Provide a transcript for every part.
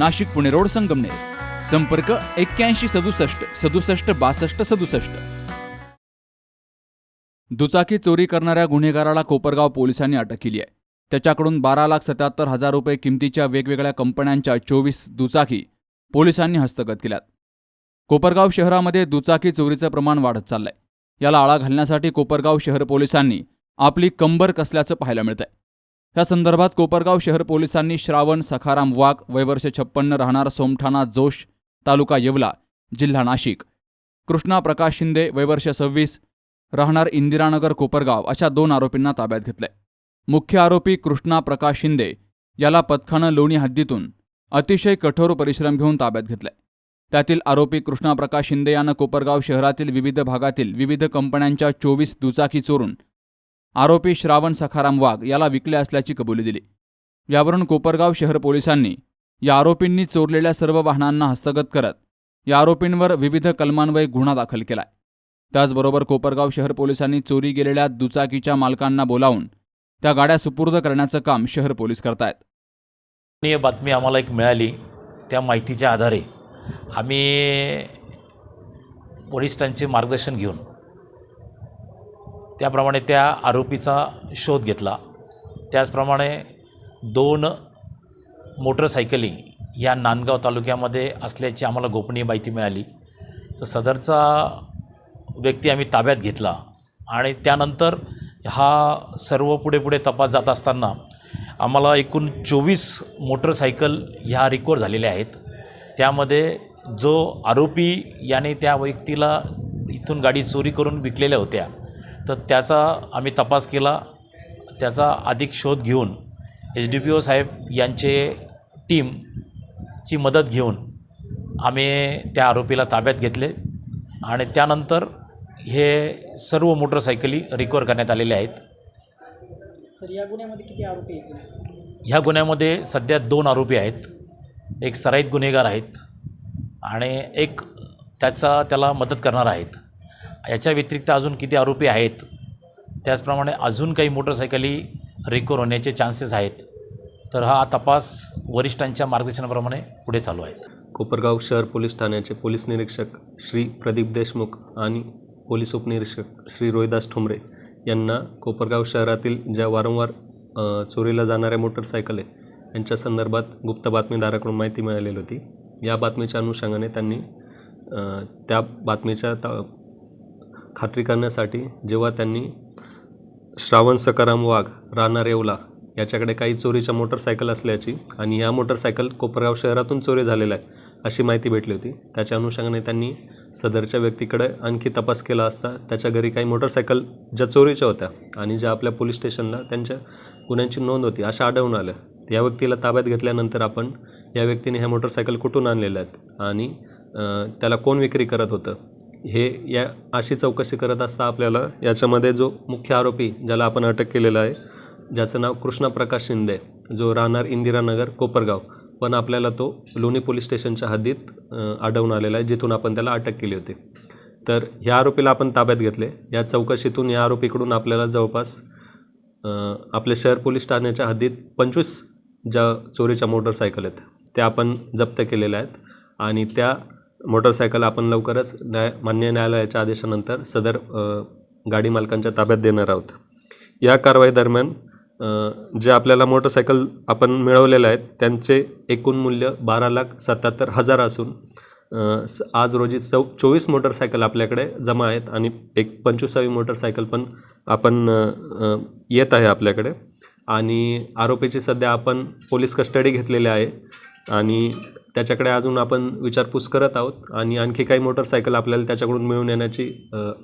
Nashik Pune road Sangamner. संपर्क एक्क्याऐंशी सदुसष्ट सदुसष्ट बासष्ट सदुसष्ट. दुचाकी चोरी करणाऱ्या गुन्हेगाराला कोपरगाव पोलिसांनी अटक केली आहे. त्याच्याकडून बारा लाख सत्याहत्तर हजार रुपये किमतीच्या वेगवेगळ्या कंपन्यांच्या चोवीस दुचाकी पोलिसांनी हस्तगत केल्यात. कोपरगाव शहरामध्ये दुचाकी चोरीचं प्रमाण वाढत चाललंय. याला आळा घालण्यासाठी कोपरगाव शहर पोलिसांनी आपली कंबर कसल्याचं पाहायला मिळतंय. या संदर्भात कोपरगाव शहर पोलिसांनी श्रावण सखाराम वाघ वयवर्ष छप्पन्न राहणार सोमठाणा जोश तालुका येवला जिल्हा नाशिक. कृष्णा प्रकाश शिंदे वयवर्ष सव्वीस राहणार इंदिरानगर कोपरगाव अशा दोन आरोपींना ताब्यात घेतले मुख्य आरोपी कृष्णा प्रकाश शिंदे याला पथकानं लोणी हद्दीतून अतिशय कठोर परिश्रम घेऊन ताब्यात घेतले त्यातील आरोपी कृष्णा प्रकाश शिंदे यानं कोपरगाव शहरातील विविध भागातील विविध कंपन्यांच्या चोवीस दुचाकी चोरून आरोपी श्रावण सखाराम वाघ याला विकले असल्याची कबुली दिली. यावरून कोपरगाव शहर पोलिसांनी या आरोपींनी चोरलेल्या सर्व वाहनांना हस्तगत करत या आरोपींवर विविध कलमान्वये गुन्हा दाखल केलाय. त्याचबरोबर कोपरगाव शहर पोलिसांनी चोरी गेलेल्या दुचाकीच्या मालकांना बोलावून त्या गाड्या सुपूर्द करण्याचं काम शहर पोलीस करतायत. ही बातमी आम्हाला एक मिळाली. त्या माहितीच्या आधारे आम्ही वरिष्ठांचे मार्गदर्शन घेऊन त्याप्रमाणे त्या आरोपीचा शोध घेतला. त्याचप्रमाणे दोन मोटरसायकली या नांदगाव तालुक्यामध्ये असल्याची आम्हाला गोपनीय माहिती मिळाली. तर सदरचा व्यक्ती आम्ही ताब्यात घेतला आणि त्यानंतर हा सर्व पुढे पुढे तपास जात असताना आम्हाला एकूण चोवीस मोटरसायकल ह्या रिकवर झालेल्या आहेत. त्यामध्ये जो आरोपी याने त्या व्यक्तीला इथून गाडी चोरी करून विकलेल्या होत्या. तर त्याचा आम्ही तपास केला. त्याचा अधिक शोध घेऊन एच डी पी ओ साहेब यांचे टीमची मदत घेऊन आम्ही त्या आरोपीला ताब्यात घेतले आणि त्यानंतर हे सर्व मोटरसायकली रिकवर करण्यात आलेल्या आहेत. सर या गुन्ह्यामध्ये किती आरोपी आहेत? ह्या गुन्ह्यामध्ये सध्या दोन आरोपी आहेत. एक सराईत गुन्हेगार आहेत आणि एक त्याचा त्याला मदत करणार आहेत. याच्या व्यतिरिक्त अजून किती आरोपी आहेत? त्याचप्रमाणे अजून काही मोटरसायकली रिकवर होण्याचे चान्सेस आहेत. तर हा तपास वरिष्ठांच्या मार्गदर्शनाप्रमाणे पुढे चालू आहेत कोपरगाव शहर पोलीस ठाण्याचे पोलीस निरीक्षक श्री प्रदीप देशमुख आणि पोलीस उपनिरीक्षक श्री रोहिदास ठुमरे यांना कोपरगाव शहरातील ज्या वारंवार चोरीला जाणाऱ्या मोटरसायकल आहे यांच्या संदर्भात गुप्त बातमीदाराकडून माहिती मिळालेली होती. या बातमीच्या अनुषंगाने त्यांनी त्या बातमीच्या त खात्री करण्यासाठी जेव्हा त्यांनी श्रावण सकाराम वाघ राणा रेवला याच्याकडे काही चोरीच्या मोटरसायकल असल्याची आणि या मोटरसायकल कोपरगाव शहरातून चोरी झालेल्या आहे अशी माहिती भेटली होती. त्याच्या अनुषंगाने त्यांनी सदरच्या व्यक्तीकडे आणखी तपास केला असता त्याच्या घरी काही मोटरसायकल ज्या चोरीच्या होत्या आणि ज्या आपल्या पोलीस स्टेशनला त्यांच्या गुन्ह्यांची नोंद होती अशा आढळून आल्या. या व्यक्तीला ताब्यात घेतल्यानंतर आपण या व्यक्तीने ह्या मोटरसायकल कुठून आणलेल्या आहेत आणि त्याला कोण विक्री करत होतं? हे या अशी चौकशी करत असता आपल्याला. याच्यामध्ये जो मुख्य आरोपी ज्याला आपण अटक केलेला आहे ज्याचं नाव कृष्णा प्रकाश शिंदे जो राहणार इंदिरानगर कोपरगाव. पण आपल्याला तो लोणी पोलीस स्टेशनच्या हद्दीत आढळून आलेला आहे जिथून आपण त्याला अटक केली होती. तर ह्या आरोपीला आपण ताब्यात घेतले. या चौकशीतून या आरोपीकडून आपल्याला जवळपास आपले आपल्या शहर पोलीस ठाण्याच्या हद्दीत पंचवीस ज्या चोरीच्या मोटरसायकल आहेत त्या आपण जप्त केलेल्या आहेत. आणि त्या मोटरसायकल आपण लवकरच न्याय मान्य न्यायालयाच्या आदेशानंतर सदर गाडी मालकांच्या ताब्यात देणार आहोत. या कारवाई दरम्यान जे आपल्याला मोटरसायकल आपण मिळवलेल्या आहेत त्यांचे एकूण मूल्य बारा लाख सत्याहत्तर हजार असून स- आज रोजी चौ चोवीस मोटरसायकल आपल्याकडे जमा आहेत आणि एक पंचवीसावी मोटरसायकल पण आपण येत आहे आपल्याकडे. आणि आरोपीची सध्या आपण पोलीस कस्टडी घेतलेली आहे. आणि त्याच्याकडे अजून आपण विचारपूस करत आहोत. आणि आणखी काही मोटरसायकल आपल्याला त्याच्याकडून मिळून येण्याची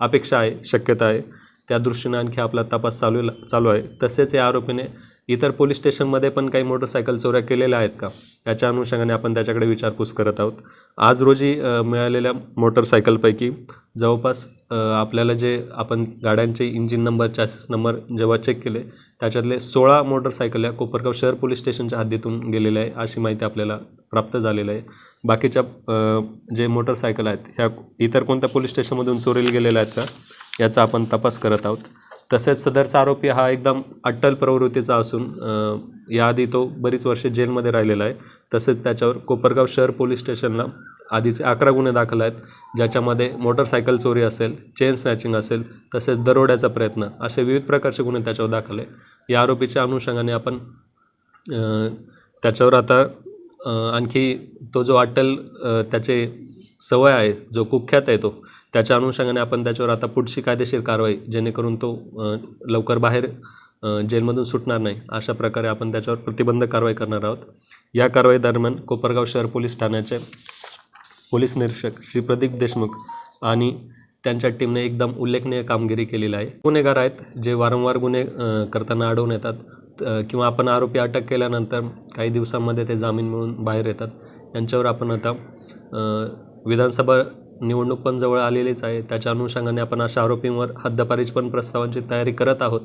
अपेक्षा आहे शक्यता आहे. त्या दृष्टीनं आणखी आपला तपास चालू चालू आहे. तसेच या आरोपीने इतर पोलीस स्टेशनमध्ये पण काही मोटरसायकल चोऱ्या केलेल्या आहेत का? याच्या अनुषंगाने आपण त्याच्याकडे विचारपूस करत आहोत. आज रोजी मिळालेल्या मोटरसायकलपैकी जवळपास आपल्याला जे आपण गाड्यांचे इंजिन नंबर चॅसेस नंबर जेव्हा चेक केले त्याच्यातले सोळा मोटरसायकल या कोपरगाव शहर पोलीस स्टेशनच्या हद्दीतून गेलेल्या आहे अशी माहिती आपल्याला प्राप्त झालेली आहे. बाकीच्या जे मोटरसायकल आहेत ह्या इतर कोणत्या पोलीस स्टेशनमधून चोरीला गेलेल्या आहेत का याचा आपण तपास करत आहोत. तसेच सदरचा आरोपी हा एकदम अट्टल प्रवृत्तीचा असून याआधी तो बरीच वर्षे जेलमध्ये राहिलेला आहे. तसेच त्याच्यावर कोपरगाव शहर पोलीस स्टेशनला आधीचे अकरा गुन्हे दाखल आहेत ज्याच्यामध्ये मोटरसायकल चोरी असेल चेन स्नॅचिंग असेल तसेच दरोड्याचा प्रयत्न असे विविध प्रकारचे गुन्हे त्याच्यावर दाखल आहे या आरोपीच्या अनुषंगाने आपण त्याच्यावर आता आणखी तो जो अटल त्याचे सवय आहे जो कुख्यात आहे तो त्याच्या अनुषंगाने आपण त्याच्यावर आता पुढची कायदेशीर कारवाई जेणेकरून तो लवकर बाहेर जेलमधून सुटणार नाही अशा प्रकारे आपण त्याच्यावर प्रतिबंध कारवाई करणार आहोत. या कारवाई दरम्यान कोपरगाव शहर पोलीस ठाण्याचे पोलीस निरीक्षक श्री प्रदीप देशमुख आणि त्यांच्या टीमने एकदम उल्लेखनीय कामगिरी केलेली आहे. गुन्हेगार आहेत जे वारंवार गुन्हे करताना आढळून येतात किंवा आपण आरोपी अटक केल्यानंतर काही दिवसांमध्ये ते जामीन मिळून बाहेर येतात. यांच्यावर आपण आता विधानसभा निवडणूक पण जवळ आलेलीच आहे. त्याच्या अनुषंगाने आपण अशा आरोपींवर हद्दपारीच पण प्रस्तावांची तयारी करत आहोत.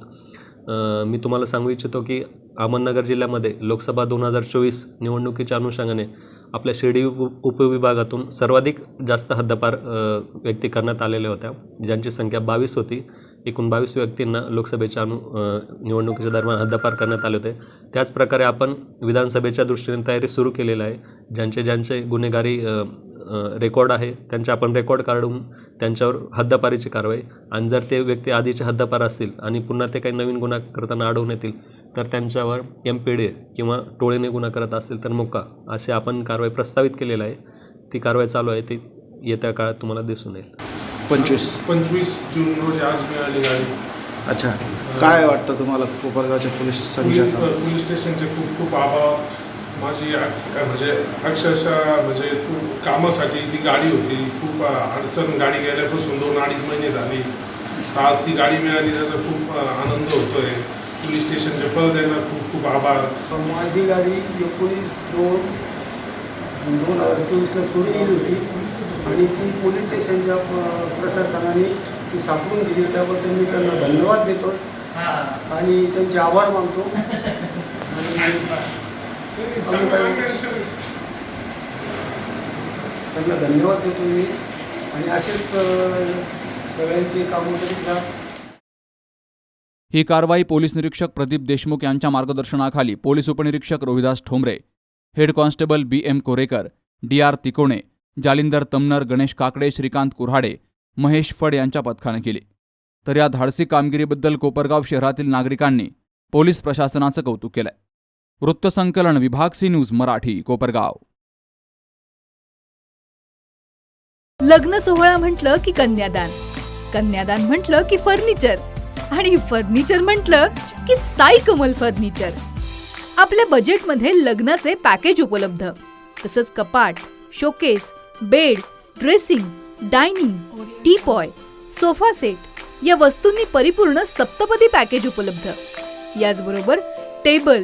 मी तुम्हाला सांगू इच्छितो की अहमदनगर जिल्ह्यामध्ये लोकसभा दोन हजार चोवीस निवडणुकीच्या अनुषंगाने आपल्या शिर्डी उप उपविभागातून सर्वाधिक जास्त हद्दपार व्यक्ती करण्यात आलेल्या होत्या ज्यांची संख्या बावीस होती. एकूण बावीस व्यक्तींना लोकसभेच्या अनु निवडणुकीच्या दरम्यान हद्दपार करण्यात आले होते. त्याचप्रकारे आपण विधानसभेच्या दृष्टीने तयारी सुरू केलेली आहे ज्यांचे ज्यांचे गुन्हेगारी रेकॉर्ड आहे. त्यांचे आपण रेकॉर्ड काढून त्यांच्यावर हद्दपारीची कारवाई. आणि जर ते व्यक्ती आधीचे हद्दपार असतील आणि पुन्हा ते काही नवीन गुन्हा करताना आढळून येतील तर त्यांच्यावर एम पी डी किंवा टोळीने गुन्हा करत असतील तर मोका असे आपण कारवाई प्रस्तावित केलेलं आहे. ती कारवाई चालू आहे. ती येत्या काळात तुम्हाला दिसून येईल. पंचवीस. पंचवीस जून रोजी आज मिळाली गाडी. अच्छा. काय वाटतं तुम्हाला? कोपरगावच्या पोलीस पोलीस स्टेशनचे खूप खूप आभार. माझी काय म्हणजे अक्षरशः म्हणजे खूप कामासाठी ती गाडी होती. खूप अडचण गाडी गेल्यापासून दोन अडीच महिने झाली. आज ती गाडी मिळाली त्याचा खूप आनंद होतोय. पोलीस स्टेशनचे परत एकदा खूप खूप आभार. माझी गाडी एकोणीस दोन दोन हजार चोवीसला चोरी गेली होती. आणि ती पोलीस स्टेशनच्या प्रशासनाने ती सापडून दिली. त्याबद्दल मी त्यांना धन्यवाद देतो. आणि त्यांचे आभार मानतो. आणि त्यांना धन्यवाद देतो मी. आणि असेच सगळ्यांची कामं करीत जा ही कारवाई पोलीस निरीक्षक प्रदीप देशमुख यांच्या मार्गदर्शनाखाली पोलीस उपनिरीक्षक Rohidas Thombare head constable B M Korekar D R Tikone Jalindar Tamnar Ganesh Kakade Shrikant Kurhade Mahesh Phad यांच्या पथकानं केली. तर या धाडसी कामगिरीबद्दल कोपरगाव शहरातील नागरिकांनी पोलीस प्रशासनाचं कौतुक केलंय. वृत्तसंकलन विभाग सी न्यूज मराठी कोपरगाव. लग्न सोहळा म्हटलं की कन्यादान. कन्यादान म्हटलं की फर्निचर. आणि फर्निचर म्हटलं की साई कमल फर्निचर. आपल्या बजेटमध्ये लग्नाचे पॅकेज उपलब्ध. तसंच कपाट showcase bed dressing dining teapoy sofa set या वस्तूंनी परिपूर्ण सप्तपदी पॅकेज उपलब्ध. याचबरोबर टेबल